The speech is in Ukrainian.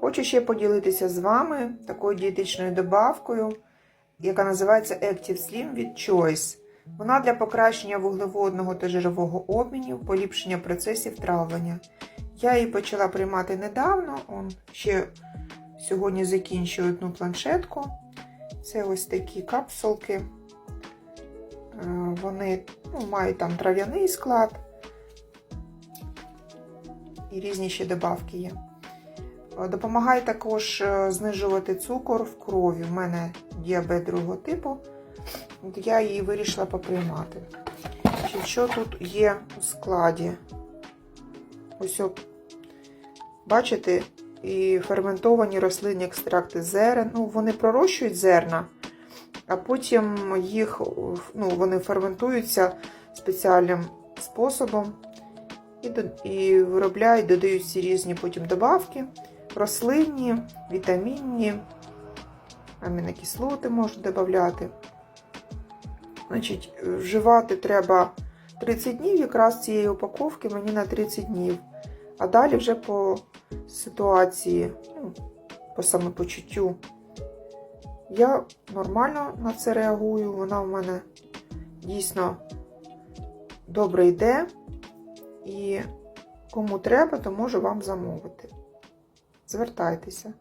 Хочу ще поділитися з вами такою дієтичною добавкою, яка називається Active Slim від Choice. Вона для покращення вуглеводного та жирового обмінів, поліпшення процесів травлення. Я її почала приймати недавно, он ще сьогодні закінчую одну планшетку. Це ось такі капсулки. Е, Вони ну, мають там трав'яний склад і різні ще добавки є. Допомагає також е, знижувати цукор в крові. У мене діабет другого типу. Я її вирішила поприймати. Що тут є у складі? Ось, бачите, і ферментовані рослинні екстракти зерен. Ну, вони пророщують зерна, а потім їх ну, вони ферментуються спеціальним способом і, і виробляють, додають всі різні потім добавки рослинні, вітамінні, амінокислоти можуть додати. Значить, вживати треба 30 днів, якраз цієї упаковки мені на 30 днів. А далі вже по ситуації, ну, по самопочуттю. Я нормально на це реагую, вона в мене дійсно добре йде. І кому треба, то можу вам замовити. Звертайтеся.